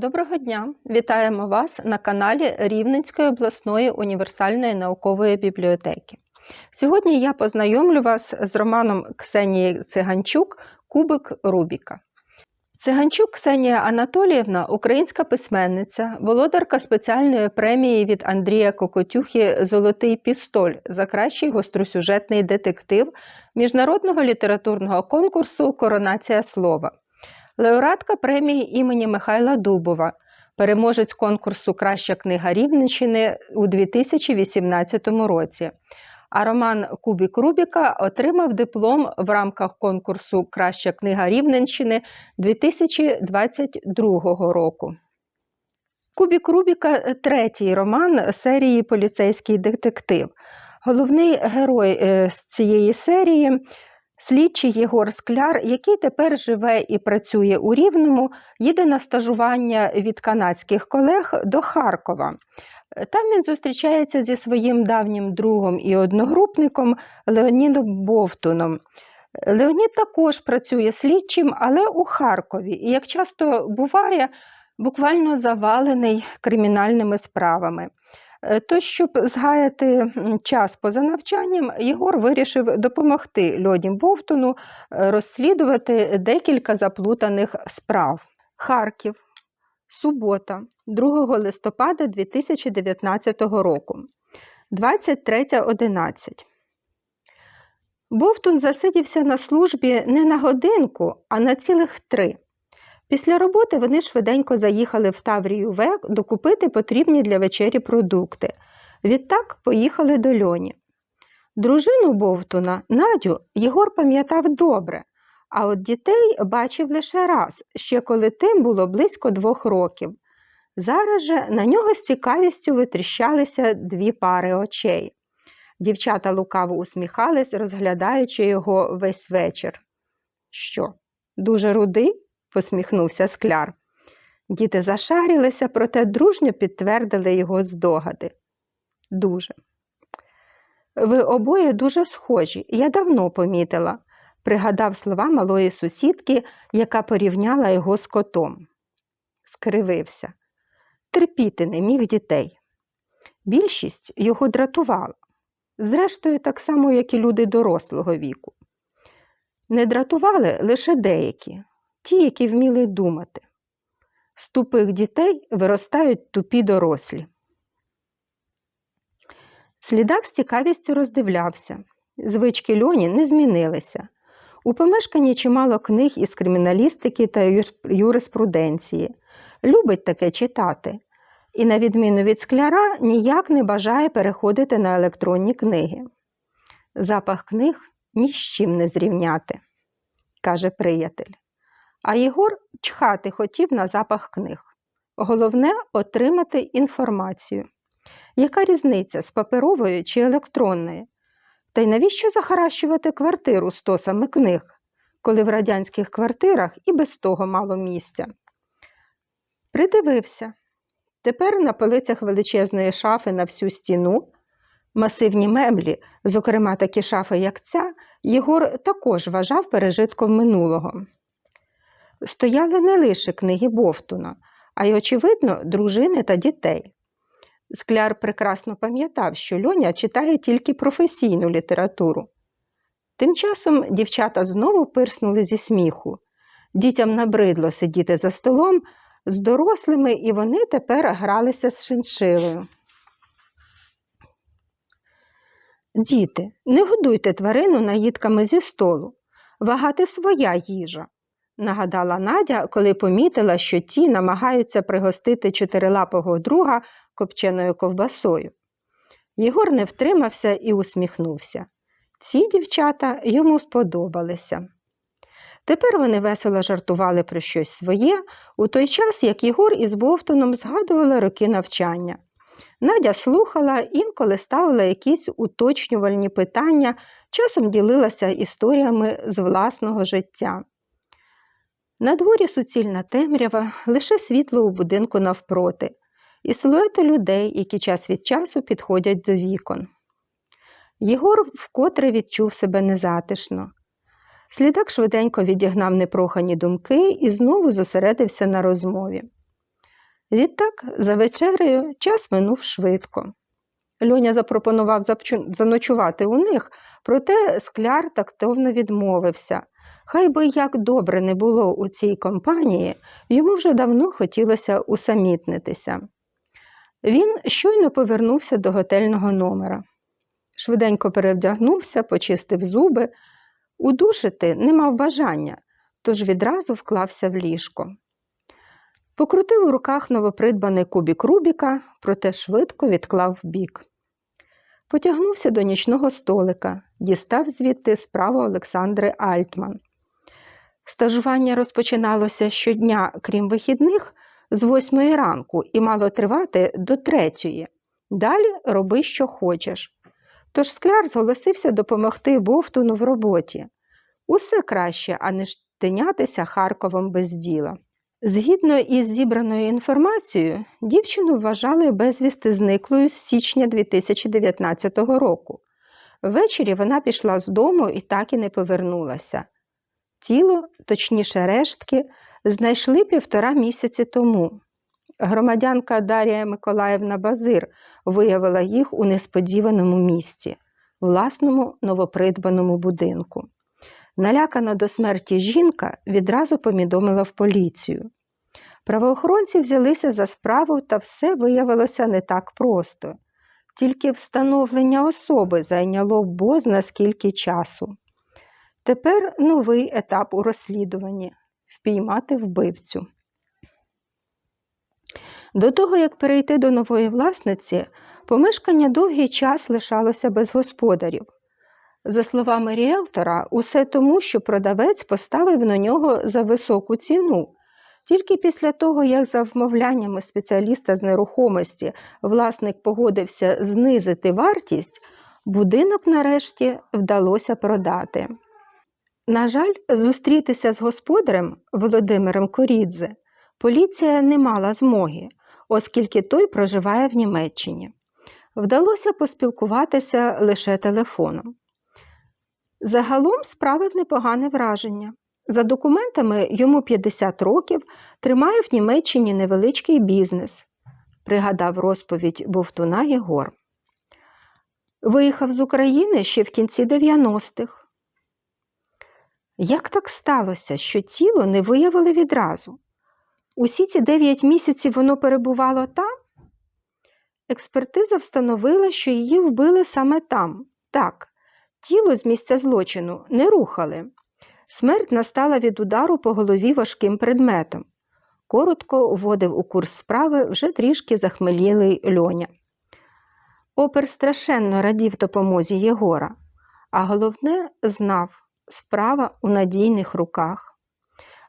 Доброго дня! Вітаємо вас на каналі Рівненської обласної універсальної наукової бібліотеки. Сьогодні я познайомлю вас з романом Ксенії Циганчук Кубик Рубіка. Циганчук Ксенія Анатоліївна українська письменниця, володарка спеціальної премії від Андрія Кокотюхи Золотий пістоль за кращий гостросюжетний детектив міжнародного літературного конкурсу Коронація слова лауреатка премії імені Михайла Дубова, переможець конкурсу Краща книга Рівненщини у 2018 році. А роман Кубік Рубіка отримав диплом в рамках конкурсу Краща книга Рівненщини 2022 року. Кубік Рубіка третій роман серії Поліцейський детектив. Головний герой е, з цієї серії Слідчий Єгор Скляр, який тепер живе і працює у Рівному, їде на стажування від канадських колег до Харкова. Там він зустрічається зі своїм давнім другом і одногрупником Леонідом Бовтуном. Леонід також працює слідчим, але у Харкові, і, як часто буває, буквально завалений кримінальними справами. Е, то, щоб згаяти час поза навчанням, Єгор вирішив допомогти Льоді Бовтону е, розслідувати декілька заплутаних справ. Харків, субота, 2 листопада 2019 року, 23.11. Бовтун засидівся на службі не на годинку, а на цілих три. Після роботи вони швиденько заїхали в Таврію Век докупити потрібні для вечері продукти. Відтак поїхали до льоні. Дружину Бовтуна, Надю, Єгор пам'ятав добре, а от дітей бачив лише раз, ще коли тим було близько двох років. Зараз же на нього з цікавістю витріщалися дві пари очей. Дівчата лукаво усміхались, розглядаючи його весь вечір. Що, дуже рудий? Посміхнувся скляр. Діти зашарілися, проте дружньо підтвердили його здогади. Дуже. Ви обоє дуже схожі, я давно помітила, пригадав слова малої сусідки, яка порівняла його з котом. Скривився. Терпіти не міг дітей. Більшість його дратувала, зрештою, так само, як і люди дорослого віку. Не дратували лише деякі, ті, які вміли думати. З тупих дітей виростають тупі дорослі. Слідак з цікавістю роздивлявся. Звички льоні не змінилися. У помешканні чимало книг із криміналістики та юриспруденції. Любить таке читати. І, на відміну від скляра, ніяк не бажає переходити на електронні книги. Запах книг ні з чим не зрівняти, каже приятель. А Єгор чхати хотів на запах книг. Головне отримати інформацію. Яка різниця з паперової чи електронної? Та й навіщо захаращувати квартиру стосами книг, коли в радянських квартирах і без того мало місця? Придивився. Тепер на полицях величезної шафи на всю стіну, масивні меблі, зокрема такі шафи, як ця, Єгор також вважав пережитком минулого стояли не лише книги Бовтуна, а й, очевидно, дружини та дітей. Скляр прекрасно пам'ятав, що Льоня читає тільки професійну літературу. Тим часом дівчата знову пирснули зі сміху. Дітям набридло сидіти за столом з дорослими, і вони тепер гралися з шиншилою. Діти, не годуйте тварину наїдками зі столу. Вагати своя їжа нагадала Надя, коли помітила, що ті намагаються пригостити чотирилапого друга копченою ковбасою. Єгор не втримався і усміхнувся. Ці дівчата йому сподобалися. Тепер вони весело жартували про щось своє, у той час, як Єгор із Бовтоном згадували роки навчання. Надя слухала, інколи ставила якісь уточнювальні питання, часом ділилася історіями з власного життя. На дворі суцільна темрява, лише світло у будинку навпроти, і силуети людей, які час від часу підходять до вікон. Єгор вкотре відчув себе незатишно. Слідак швиденько відігнав непрохані думки і знову зосередився на розмові. Відтак, за вечерею, час минув швидко. Льоня запропонував заночувати у них, проте скляр тактовно відмовився. Хай би як добре не було у цій компанії, йому вже давно хотілося усамітнитися. Він щойно повернувся до готельного номера. Швиденько перевдягнувся, почистив зуби. Удушити не мав бажання, тож відразу вклався в ліжко. Покрутив у руках новопридбаний кубік Рубіка, проте швидко відклав вбік. Потягнувся до нічного столика, дістав звідти справу Олександри Альтман. Стажування розпочиналося щодня, крім вихідних, з восьмої ранку і мало тривати до третьої. Далі роби, що хочеш. Тож скляр зголосився допомогти Бовтуну в роботі. Усе краще, аніж тинятися Харковом без діла. Згідно із зібраною інформацією, дівчину вважали безвісти зниклою з січня 2019 року. Ввечері вона пішла з дому і так і не повернулася. Тіло, точніше рештки, знайшли півтора місяці тому. Громадянка Дарія Миколаївна Базир виявила їх у несподіваному місці, власному новопридбаному будинку. Налякана до смерті жінка відразу повідомила в поліцію. Правоохоронці взялися за справу, та все виявилося не так просто. Тільки встановлення особи зайняло бозна скільки часу. Тепер новий етап у розслідуванні впіймати вбивцю. До того, як перейти до нової власниці, помешкання довгий час лишалося без господарів. За словами ріелтора, усе тому, що продавець поставив на нього за високу ціну. Тільки після того, як за вмовляннями спеціаліста з нерухомості власник погодився знизити вартість, будинок нарешті вдалося продати. На жаль, зустрітися з господарем Володимиром Корідзе поліція не мала змоги, оскільки той проживає в Німеччині. Вдалося поспілкуватися лише телефоном. Загалом справив непогане враження. За документами йому 50 років, тримає в Німеччині невеличкий бізнес, пригадав розповідь Бовтуна Єгор. Виїхав з України ще в кінці 90-х. Як так сталося, що тіло не виявили відразу? Усі ці 9 місяців воно перебувало там? Експертиза встановила, що її вбили саме там. Так, тіло з місця злочину не рухали. Смерть настала від удару по голові важким предметом. Коротко вводив у курс справи вже трішки захмелілий льоня. Опер страшенно радів допомозі Єгора, а головне знав справа у надійних руках.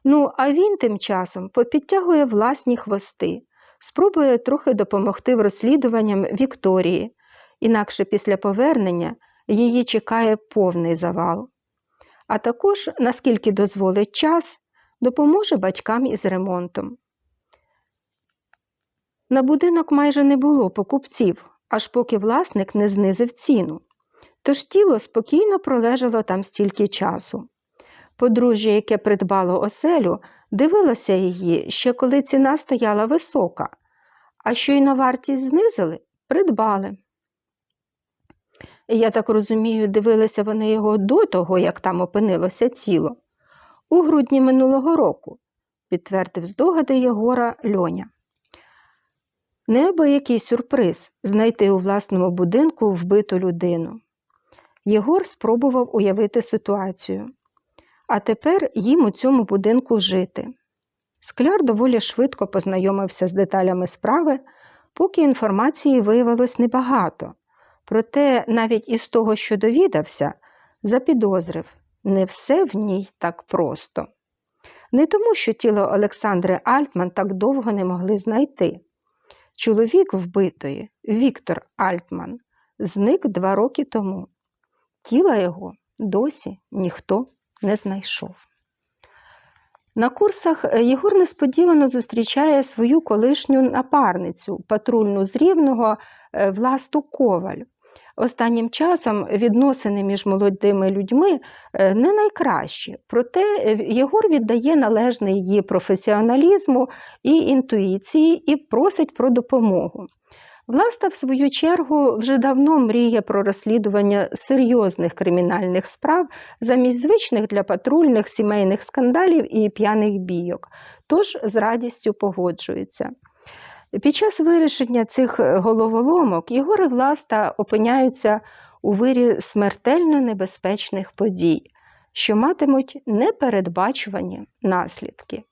Ну, а він тим часом попідтягує власні хвости, спробує трохи допомогти в розслідуванням Вікторії, інакше після повернення її чекає повний завал. А також, наскільки дозволить час, допоможе батькам із ремонтом. На будинок майже не було покупців, аж поки власник не знизив ціну. Тож тіло спокійно пролежало там стільки часу. Подружжя, яке придбало оселю, дивилося її ще коли ціна стояла висока, а щойно вартість знизили, придбали. Я так розумію, дивилися вони його до того, як там опинилося тіло. У грудні минулого року, підтвердив здогади Єгора Льоня. Неабиякий сюрприз знайти у власному будинку вбиту людину. Єгор спробував уявити ситуацію. А тепер їм у цьому будинку жити. Скляр доволі швидко познайомився з деталями справи, поки інформації виявилось небагато. Проте, навіть із того, що довідався, запідозрив не все в ній так просто. Не тому, що тіло Олександри Альтман так довго не могли знайти. Чоловік вбитої, Віктор Альтман, зник два роки тому. Тіла його досі ніхто не знайшов. На курсах Єгор несподівано зустрічає свою колишню напарницю, патрульну з Рівного Власту Коваль. Останнім часом відносини між молодими людьми е, не найкращі, проте е, Єгор віддає належне її професіоналізму і інтуїції і просить про допомогу. Власта, в свою чергу, вже давно мріє про розслідування серйозних кримінальних справ замість звичних для патрульних сімейних скандалів і п'яних бійок, тож з радістю погоджується. Під час вирішення цих головоломок Єгор і Власта опиняються у вирі смертельно небезпечних подій, що матимуть непередбачувані наслідки.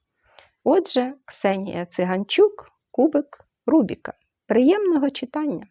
Отже, Ксенія Циганчук, Кубик Рубіка. Приємного читання!